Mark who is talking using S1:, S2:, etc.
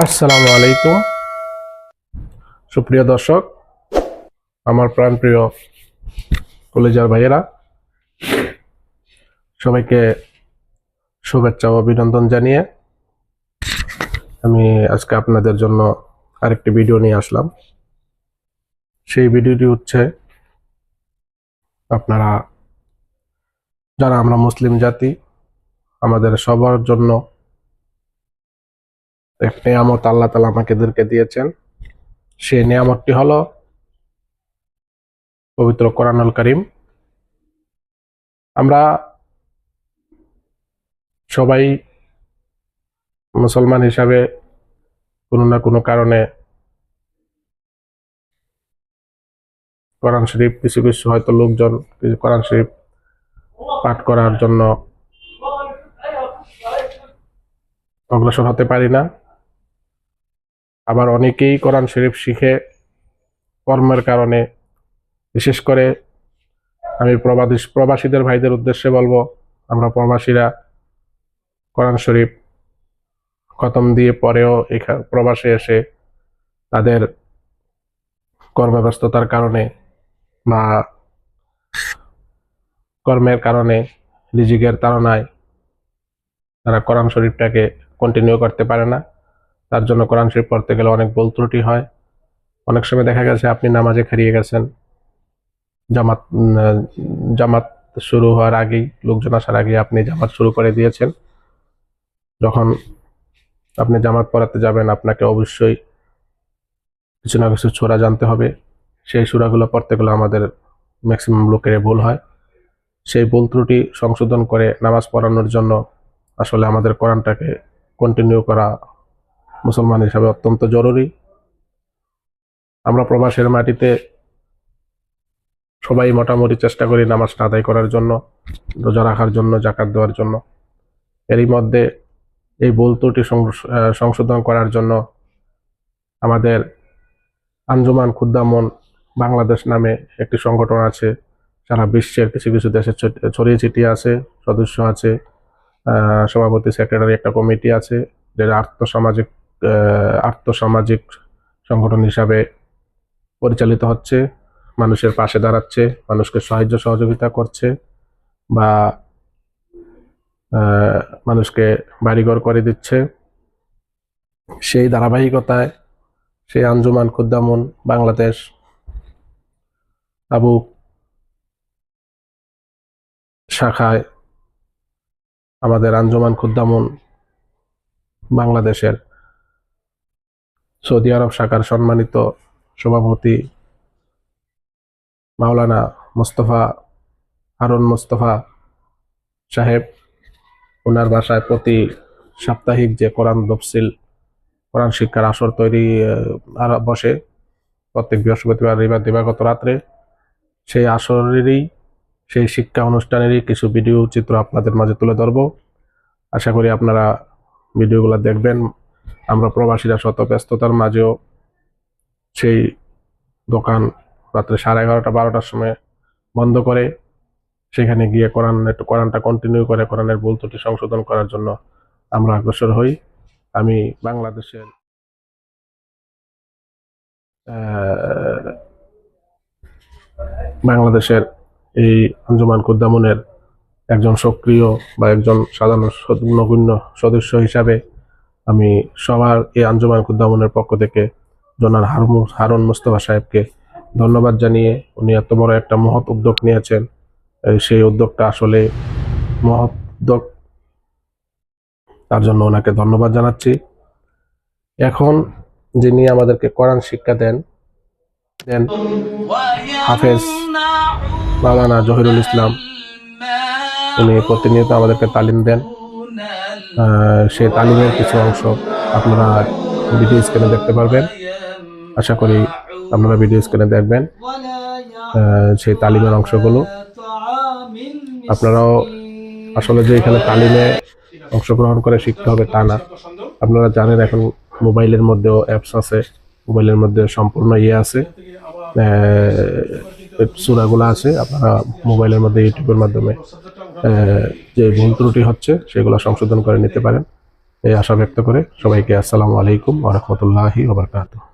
S1: আসসালামু আলাইকুম। সুপ্রিয় দর্শক, আমার প্রাণপ্রিয় কলেজার ভাইয়েরা, সবাইকে শুভেচ্ছা ও অভিনন্দন জানিয়ে আমি আজকে আপনাদের জন্য আরেকটি ভিডিও নিয়ে আসলাম। সেই ভিডিওটি হচ্ছে, আপনারা, যারা আমরা মুসলিম জাতি, আমাদের সবার জন্য এক নিয়ামত আল্লাহ তালা আমাকেদেরকে দিয়েছেন সেই নিয়ামতটি হলো পবিত্র কোরআনুল করিম। আমরা সবাই মুসলমান হিসাবে কোনো না কোনো কারণে কোরআন শরীফ কিছু কিছু হয়তো লোকজন কিছু কোরআন শরীফ পাঠ করার জন্য অগ্রসর হতে পারি না। আবার অনেকেই কোরআন শরীফ শিখে কর্মের কারণে, বিশেষ করে আমি প্রবাদী প্রবাসীদের ভাইদের উদ্দেশ্যে বলব, আমরা প্রবাসীরা কোরআন শরীফ খতম দিয়ে পরেও এখানে প্রবাসে এসে তাদের কর্মব্যস্ততার কারণে বা কর্মের কারণে রিজিকের তাড়নায় তারা কোরআন শরীফটাকে কন্টিনিউ করতে পারে না। তার জন্য কোরআন শরীফ পড়তে গেলে অনেক ভুল ত্রুটি হয়। অনেক সময় দেখা গেছে আপনি নামাজে হারিয়ে গেছেন। জামাত জামাত শুরু হওয়ার আগেই, লোকজন আসার আগে আপনি জামাত শুরু করে দিয়েছেন। যখন আপনি জামাত পড়াতে যাবেন, আপনাকে অবশ্যই কিছু না কিছু ছোরা জানতে হবে। সেই সুরাগুলো পড়তে গেলে আমাদের ম্যাক্সিমাম লোকের ভুল হয়। সেই ভুল ত্রুটি সংশোধন করে নামাজ পড়ানোর জন্য আসলে আমাদের কোরআনটাকে কন্টিনিউ করা মুসলমান হিসাবে অত্যন্ত জরুরি। আমরা প্রবাসের মাটিতে সবাই মোটামুটি চেষ্টা করি নামাজটা আদায় করার জন্য, রোজা রাখার জন্য জাকাত দেওয়ার জন্য। এরই মধ্যে এই ভুল ত্রুটি সংশোধন করার জন্য আমাদের আঞ্জুমান খুদ্দামন বাংলাদেশ নামে একটি সংগঠন আছে। সারা বিশ্বের কিছু কিছু দেশে ছড়িয়ে ছিটিয়ে আছে, সদস্য আছে সভাপতি, সেক্রেটারি একটা কমিটি আছে যেটা আর্থসামাজিক আর্থসামাজিক সংগঠন হিসাবে পরিচালিত হচ্ছে, মানুষের পাশে দাঁড়াচ্ছে, মানুষকে সাহায্য সহযোগিতা করছে বা মানুষকে বাড়িঘর করে দিচ্ছে। সেই ধারাবাহিকতায় সেই আঞ্জুমান খুদ্দামুন, বাংলাদেশ, আবু শাখায় আমাদের আঞ্জুমান খুদ্দামুন বাংলাদেশের সৌদি আরব শাখার সম্মানিত সভাপতি মাওলানা মোস্তফা, হারুন মোস্তফা সাহেব। ওনার বাসায় প্রতি সাপ্তাহিক যে কোরআন তফসিল, কোরআন শিক্ষার আসর তৈরি বসে প্রত্যেক বৃহস্পতিবার রবিবার দিবাগত রাত্রে। সেই আসরেরই, সেই শিক্ষা অনুষ্ঠানেরই কিছু ভিডিও, চিত্র আপনাদের মাঝে তুলে ধরবো। আশা করি আপনারা ভিডিওগুলো দেখবেন। আমরা প্রবাসীরা শত ব্যস্ততার মাঝেও সেই দোকান রাত্রে সাড়ে এগারোটা, বারোটার সময় বন্ধ করে সেখানে গিয়ে কোরআন, একটু কোরআনটা কন্টিনিউ করে কোরআনের ভুল ত্রুটি সংশোধন করার জন্য আমরা অগ্রসর হই। আমি বাংলাদেশের বাংলাদেশের এই আঞ্জুমান কুদ্দামুনের একজন সক্রিয় বা একজন সাধারণ নগণ্য সদস্য হিসাবে আমি সবার এই আঞ্জুমান কুদ্দামুনের পক্ষ থেকে জনার হারুন হারুন মুস্তফা সাহেবকে ধন্যবাদ জানিয়ে উনি এত বড় একটা মহৎ উদ্যোগ নিয়েছেন। সেই উদ্যোগটা আসলে মহৎ উদ্যোগ। তার জন্য ওনাকে ধন্যবাদ জানাচ্ছি। এখন যিনি আমাদেরকে কোরআন শিক্ষা দেন দেন হাফেজ মাওলানা জহিরুল ইসলাম, উনি প্রতিনিয়ত আমাদেরকে তালিম দেন। সেই তালিমের কিছু অংশ আপনারা ভিডিও স্ক্রিনে দেখতে পারবেন। আশা করি আপনারা ভিডিও স্ক্রিনে দেখবেন সেই তালিমের অংশগুলো। আপনারাও আসলে যে এখানে তালিমে অংশগ্রহণ করে শিখতে হবে তা না। আপনারা জানেন এখন মোবাইলের মধ্যেও অ্যাপস আছে, মোবাইলের মধ্যে সম্পূর্ণ ইয়ে আছে সুরাগুলো আছে। আপনারা মোবাইলের মধ্যে ইউটিউবের মাধ্যমে যে ভুল ত্রুটি হচ্ছে, সেগুলো সংশোধন করে নিতে পারেন। এই আশা ব্যক্ত করে সবাইকে আসসালামু আলাইকুম ওরহমতুল্লাহি বারাকাতুহু।